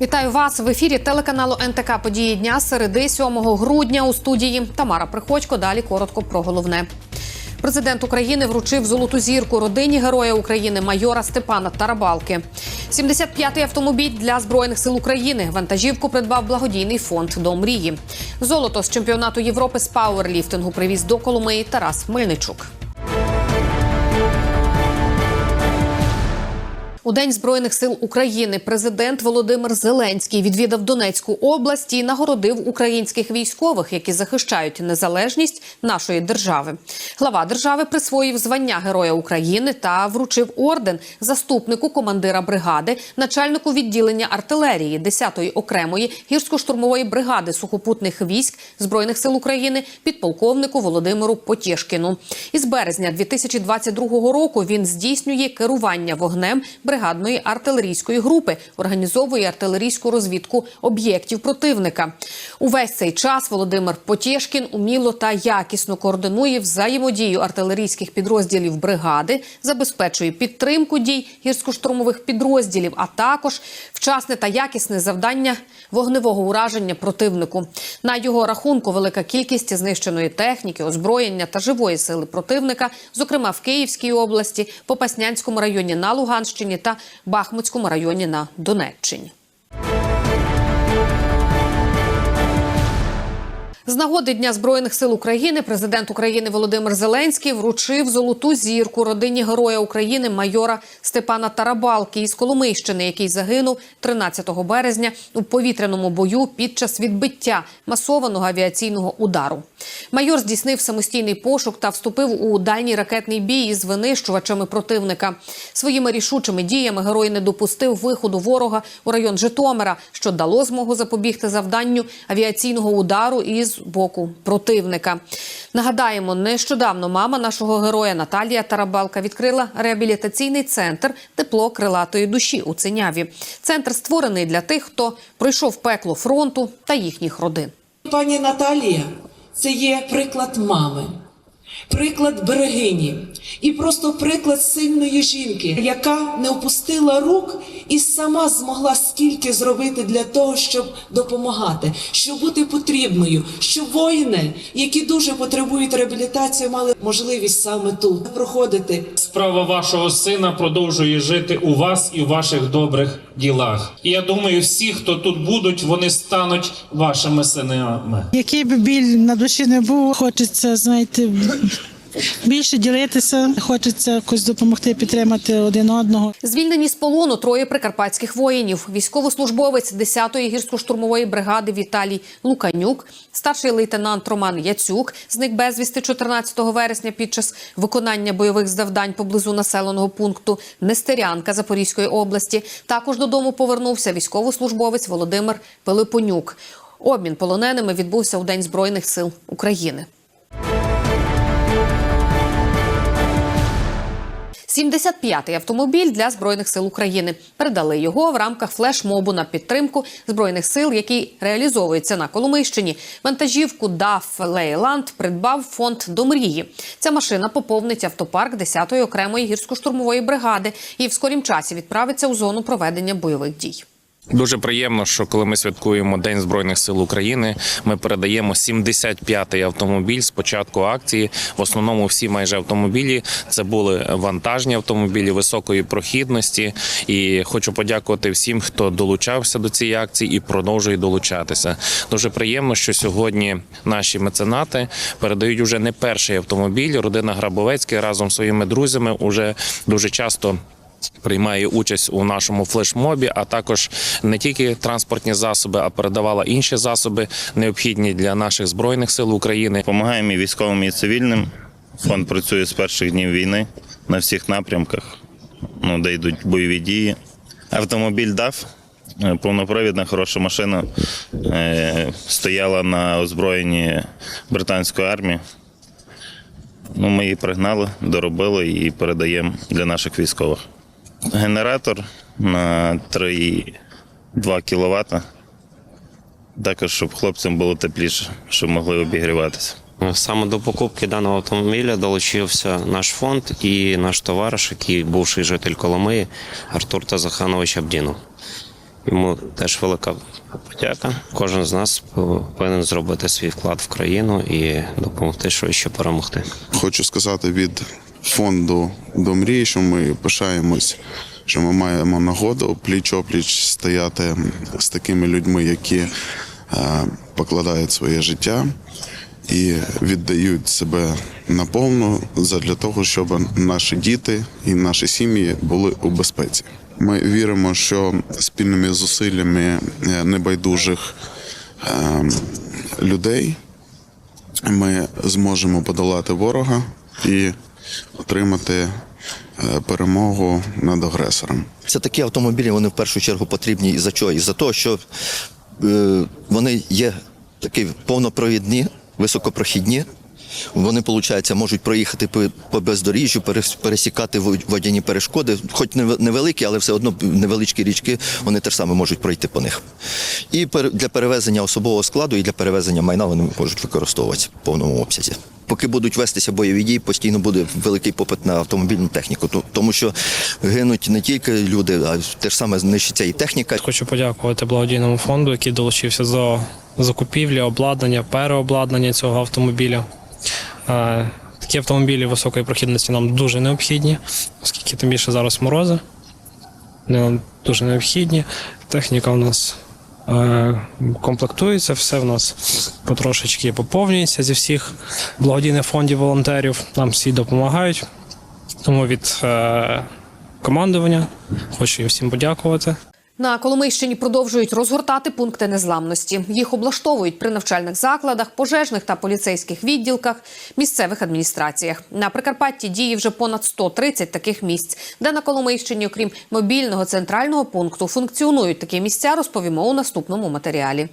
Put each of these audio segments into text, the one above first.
Вітаю вас в ефірі телеканалу НТК Події дня середи 7 грудня у студії Тамара Приходько. Далі коротко про головне. Президент України вручив золоту зірку родині Героя України майора Степана Тарабалки. 75-й автомобіль для збройних сил України. Вантажівку придбав благодійний фонд до мрії. Золото з чемпіонату Європи з пауерліфтингу привіз до Коломиї Тарас Мельничук. У День Збройних сил України президент Володимир Зеленський відвідав Донецьку область і нагородив українських військових, які захищають незалежність нашої держави. Глава держави присвоїв звання Героя України та вручив орден заступнику командира бригади, начальнику відділення артилерії 10-ї окремої гірсько-штурмової бригади сухопутних військ збройних сил України підполковнику Володимиру Потєшкіну. Із березня 2022 року він здійснює керування вогнем бригадної артилерійської групи, організовує артилерійську розвідку об'єктів противника. Увесь цей час Володимир Потєшкін уміло та якісно координує взаємодію артилерійських підрозділів бригади, забезпечує підтримку дій гірсько-штурмових підрозділів, а також вчасне та якісне завдання вогневого ураження противнику. На його рахунку велика кількість знищеної техніки, озброєння та живої сили противника, зокрема в Київській області, Попаснянському районі на Луганщині та Бахмутському районі на Донеччині. З нагоди Дня збройних сил України президент України Володимир Зеленський вручив золоту зірку родині героя України майора Степана Тарабалки із Коломийщини, який загинув 13 березня у повітряному бою під час відбиття масованого авіаційного удару. Майор здійснив самостійний пошук та вступив у дальній ракетний бій із винищувачами противника. Своїми рішучими діями герой не допустив виходу ворога у район Житомира, що дало змогу запобігти завданню авіаційного удару із боку противника. Нагадаємо, нещодавно мама нашого героя Наталія Тарабалка відкрила реабілітаційний центр тепло крилатої душі у Циняві. Центр створений для тих, хто пройшов пекло фронту та їхніх родин. Пані Наталія це є приклад мами, приклад берегині і просто приклад сильної жінки, яка не опустила рук і сама змогла стільки зробити для того, щоб допомагати, щоб бути потрібною, щоб воїни, які дуже потребують реабілітації, мали можливість саме тут проходити Справа вашого сина продовжує жити у вас і в ваших добрих ділах. І я думаю, всі, хто тут будуть, вони стануть вашими синами. Який би біль на душі не був, хочеться, знаєте, більше ділитися, хочеться якось допомогти підтримати один одного. Звільнені з полону троє прикарпатських воїнів. Військовослужбовець 10-ї гірсько-штурмової бригади Віталій Луканюк, старший лейтенант Роман Яцюк, зник безвісти 14 вересня під час виконання бойових завдань поблизу населеного пункту Нестерянка Запорізької області. Також додому повернувся військовослужбовець Володимир Пилипонюк. Обмін полоненими відбувся у День Збройних сил України. 75-й автомобіль для збройних сил України передали його в рамках флешмобу на підтримку збройних сил, який реалізовується на Коломийщині. Вантажівку ДАФ Лейланд придбав фонд до мрії. Ця машина поповнить автопарк 10-ї окремої гірсько-штурмової бригади і в скорім часі відправиться у зону проведення бойових дій. Дуже приємно, що коли ми святкуємо День збройних сил України, ми передаємо 75-й автомобіль з початку акції. В основному всі майже автомобілі це були вантажні автомобілі високої прохідності. І хочу подякувати всім, хто долучався до цієї акції і продовжує долучатися. Дуже приємно, що сьогодні наші меценати передають уже не перший автомобіль. Родина Грабовецький разом зі своїми друзями уже дуже часто Приймає участь у нашому флешмобі, а також не тільки транспортні засоби, а передавала інші засоби, необхідні для наших збройних сил України. Допомагаємо і військовим і цивільним. Фонд працює з перших днів війни на всіх напрямках, ну, де йдуть бойові дії. Автомобіль дав. е, Повнопровідна хороша машина е, стояла на озброєнні британської армії. Ну, ми її пригнали, доробили і передаємо для наших військових. Генератор на 3,2 кВт. Також, щоб хлопцям було тепліше, щоб могли обігріватися. Саме до покупки даного автомобіля долучився наш фонд і наш товариш, який бувший житель Коломиї, Артур Тазаханович Абдінов. Йому теж велика подяка. Кожен з нас повинен зробити свій вклад в країну і допомогти швидше перемогти. Хочу сказати від фонду до мрії, що ми пишаємось, що ми маємо нагоду пліч-опліч стояти з такими людьми, які е, покладають своє життя і віддають себе наповну для того, щоб наші діти і наші сім'ї були у безпеці. Ми віримо, що спільними зусиллями е, небайдужих е, людей ми зможемо подолати ворога і отримати е, перемогу над агресором. Це такі автомобілі, вони в першу чергу потрібні і за чого? І за те, що е, вони є такі повнопровідні, високопрохідні. Вони, виходить, можуть проїхати по, бездоріжжю, перес- пересікати водяні перешкоди, хоч невеликі, але все одно невеличкі річки, вони теж саме можуть пройти по них. І для перевезення особового складу і для перевезення майна вони можуть використовуватися в повному обсязі. Поки будуть вестися бойові дії, постійно буде великий попит на автомобільну техніку, тому що гинуть не тільки люди, а те ж саме знищиться і техніка. Хочу подякувати благодійному фонду, який долучився до закупівлі, обладнання, переобладнання цього автомобіля. Е, Такі автомобілі високої прохідності нам дуже необхідні, оскільки тим більше зараз морози. Нам дуже необхідні. Техніка у нас е, комплектується, все в нас потрошечки поповнюється зі всіх благодійних фондів волонтерів. Нам всі допомагають. Тому від е, командування хочу їм всім подякувати. На Коломийщині продовжують розгортати пункти незламності. Їх облаштовують при навчальних закладах, пожежних та поліцейських відділках, місцевих адміністраціях. На Прикарпатті діє вже понад 130 таких місць, де на Коломийщині, окрім мобільного центрального пункту, функціонують такі місця. Розповімо у наступному матеріалі.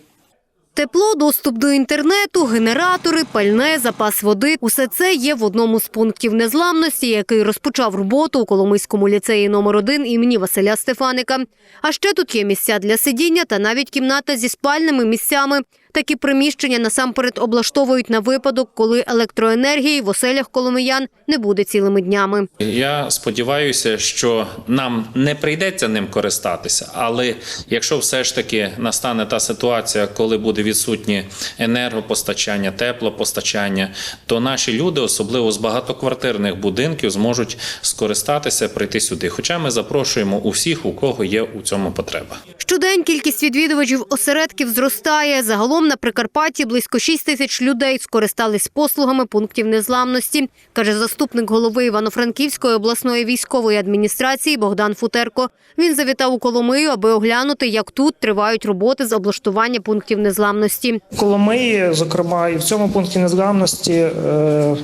Тепло, доступ до інтернету, генератори, пальне, запас води – усе це є в одному з пунктів незламності, який розпочав роботу у Коломийському ліцеї номер 1 імені Василя Стефаника. А ще тут є місця для сидіння та навіть кімната зі спальними місцями. Такі приміщення насамперед облаштовують на випадок, коли електроенергії в оселях коломиян не буде цілими днями. Я сподіваюся, що нам не прийдеться ним користатися, але якщо все ж таки настане та ситуація, коли буде відсутнє енергопостачання, теплопостачання, то наші люди, особливо з багатоквартирних будинків, зможуть скористатися, прийти сюди. Хоча ми запрошуємо усіх, у кого є у цьому потреба. Щодень кількість відвідувачів осередків зростає. Загалом на Прикарпатті близько 6 тисяч людей скористались послугами пунктів незламності, каже заступник голови Івано-Франківської обласної військової адміністрації Богдан Футерко. Він завітав у Коломию, аби оглянути, як тут тривають роботи з облаштування пунктів незламності. Коломиї, зокрема, і в цьому пункті незламності е,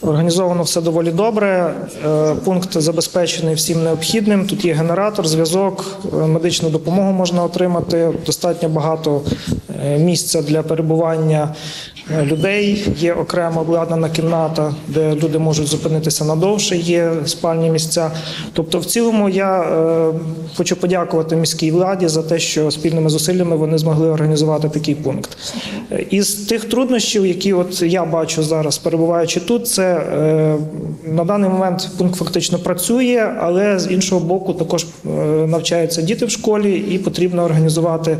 організовано все доволі добре. Е, пункт забезпечений всім необхідним. Тут є генератор, зв'язок, е, медичну допомогу можна отримати. Достатньо багато е, місця для перебування людей. Є окремо обладнана кімната, де люди можуть зупинитися надовше. Є спальні місця. Тобто, в цілому, я е, хочу подякувати міській владі за те, що спільними зусиллями вони змогли організувати такий пункт. Е, Із тих труднощів, які от я бачу зараз, перебуваючи тут, це е, на даний момент пункт фактично працює, але з іншого боку, також навчаються діти в школі, і потрібно організувати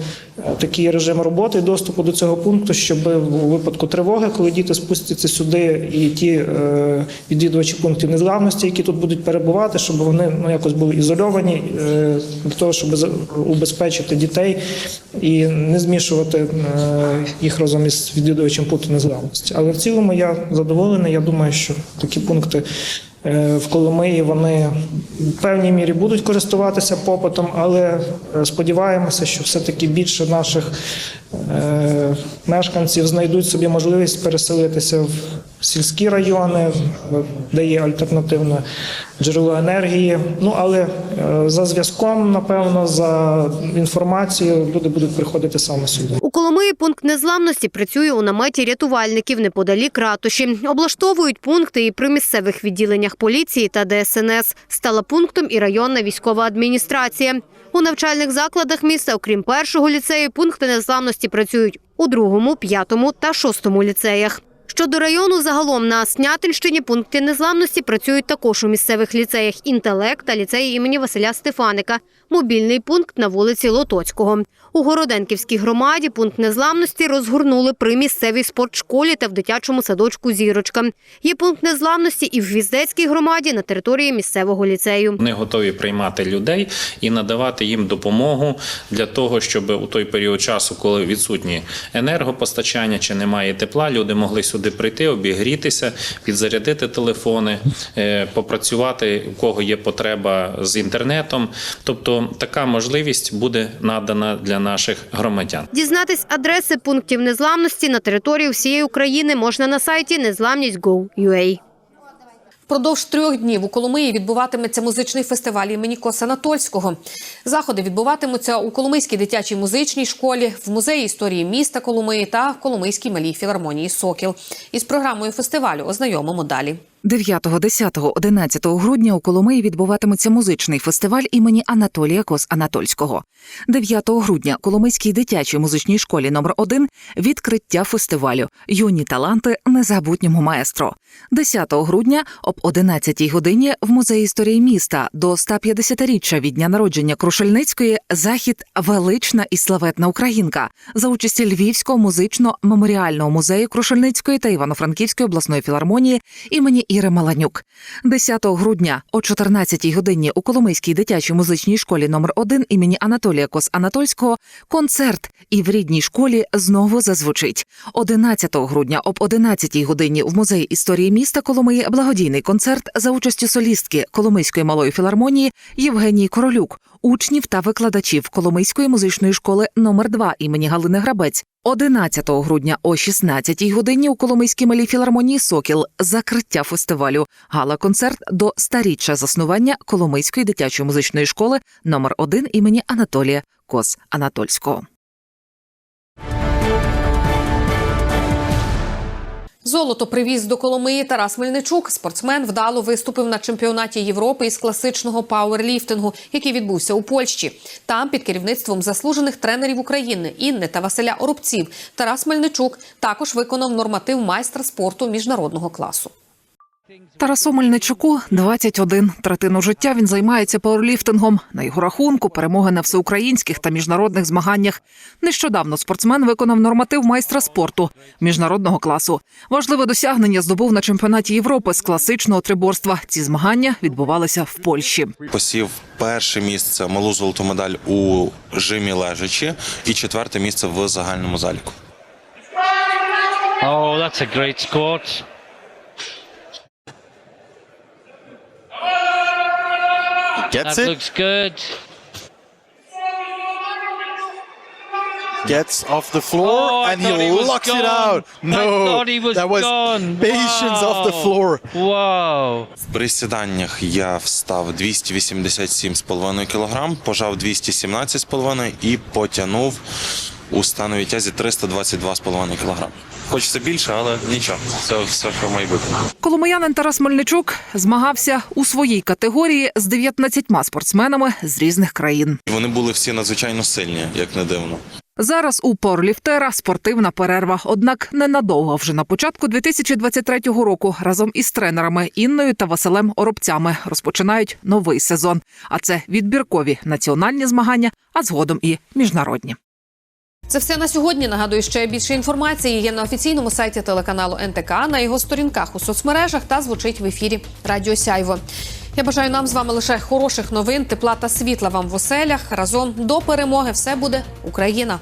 такий режим роботи і доступу до цього пункту, щоб у випадку тривоги, коли діти спустяться сюди, і ті е, відвідувачі пунктів незглавності, які тут будуть перебувати, щоб вони ну якось були ізольовані е, для того, щоб убезпечити дітей і не змішувати е, їх разом із відвідувачем пункту незглавності. Але в цілому я задоволений. Я думаю, що такі пункти В Коломиї вони в певній мірі будуть користуватися попитом, але е, сподіваємося, що все-таки більше наших е, мешканців знайдуть собі можливість переселитися в сільські райони, де є альтернативне джерело енергії. Ну але е, за зв'язком, напевно, за інформацією люди будуть приходити саме сюди. Коломиї пункт незламності працює у наметі рятувальників неподалік ратуші. Облаштовують пункти і при місцевих відділеннях поліції та ДСНС. Стала пунктом і районна військова адміністрація. У навчальних закладах міста, окрім першого ліцею, пункти незламності працюють у другому, п'ятому та шостому ліцеях. Щодо району, загалом на Снятинщині пункти незламності працюють також у місцевих ліцеях «Інтелект» та ліцеї імені Василя Стефаника, мобільний пункт на вулиці Лотоцького. У Городенківській громаді пункт незламності розгорнули при місцевій спортшколі та в дитячому садочку «Зірочка». Є пункт незламності і в Гвіздецькій громаді на території місцевого ліцею. Вони готові приймати людей і надавати їм допомогу для того, щоб у той період часу, коли відсутні енергопостачання чи немає тепла, люди могли сюди прийти, обігрітися, підзарядити телефони, е, попрацювати, у кого є потреба з інтернетом. Тобто така можливість буде надана для наших громадян. Дізнатись адреси пунктів незламності на території всієї України можна на сайті незламність.gov.ua. Впродовж трьох днів у Коломиї відбуватиметься музичний фестиваль імені Коса Анатольського. Заходи відбуватимуться у Коломийській дитячій музичній школі, в музеї історії міста Коломиї та в Коломийській малій філармонії Сокіл. Із програмою фестивалю ознайомимо далі. 9, 10, 11 грудня у Коломиї відбуватиметься музичний фестиваль імені Анатолія Кос Анатольського. 9 грудня Коломийській дитячій музичній школі номер 1 відкриття фестивалю Юні таланти незабутньому маестро. 10 грудня об 11 годині в музеї історії міста до 150-річчя від дня народження Крушельницької захід Велична і славетна Українка за участі Львівського музично-меморіального музею Крушельницької та Івано-Франківської обласної філармонії імені Іри Маланюк. 10 грудня о 14 годині у Коломийській дитячій музичній школі номер 1 імені Анатолія Кос Анатольського концерт і в рідній школі знову зазвучить. 11 грудня об 11 годині в музеї історії міста Коломиї благодійний концерт за участю солістки Коломийської малої філармонії Євгенії Королюк, учнів та викладачів Коломийської музичної школи номер 2 імені Галини Грабець. 11 грудня о 16 годині у Коломийській малій філармонії Сокіл закриття фестивалю. Гала-концерт до старіччя заснування Коломийської дитячої музичної школи номер 1 імені Анатолія Кос Анатольського. Золото привіз до Коломиї Тарас Мельничук. Спортсмен вдало виступив на чемпіонаті Європи із класичного пауерліфтингу, який відбувся у Польщі. Там під керівництвом заслужених тренерів України Інни та Василя Оробців Тарас Мельничук також виконав норматив майстра спорту міжнародного класу. Тарасу Мельничуку 21. Третину життя він займається пауерліфтингом. На його рахунку перемоги на всеукраїнських та міжнародних змаганнях. Нещодавно спортсмен виконав норматив майстра спорту міжнародного класу. Важливе досягнення здобув на чемпіонаті Європи з класичного триборства. Ці змагання відбувалися в Польщі. Посів перше місце малу золоту медаль у жимі лежачі і четверте місце в загальному заліку. Oh, that's a great score. Gets that it. looks good. Gets off the floor Oh, and he locks it out. No, was that was gone. patience wow. off the floor. Wow. В присіданнях я встав 287,5 кг, пожав 217,5 і потягнув у становій тязі 322,5 кг. Хочеться більше, але нічого. Це все, що має бути. Коломиянин Тарас Мельничук змагався у своїй категорії з 19 спортсменами з різних країн. Вони були всі надзвичайно сильні, як не дивно. Зараз у пауерліфтера спортивна перерва. Однак ненадовго вже на початку 2023 року разом із тренерами Інною та Василем Оробцями розпочинають новий сезон. А це відбіркові національні змагання, а згодом і міжнародні. Це все на сьогодні. Нагадую, ще більше інформації є на офіційному сайті телеканалу НТК, на його сторінках у соцмережах та звучить в ефірі Радіо Сяйво. Я бажаю нам з вами лише хороших новин, тепла та світла вам в оселях. Разом до перемоги все буде Україна.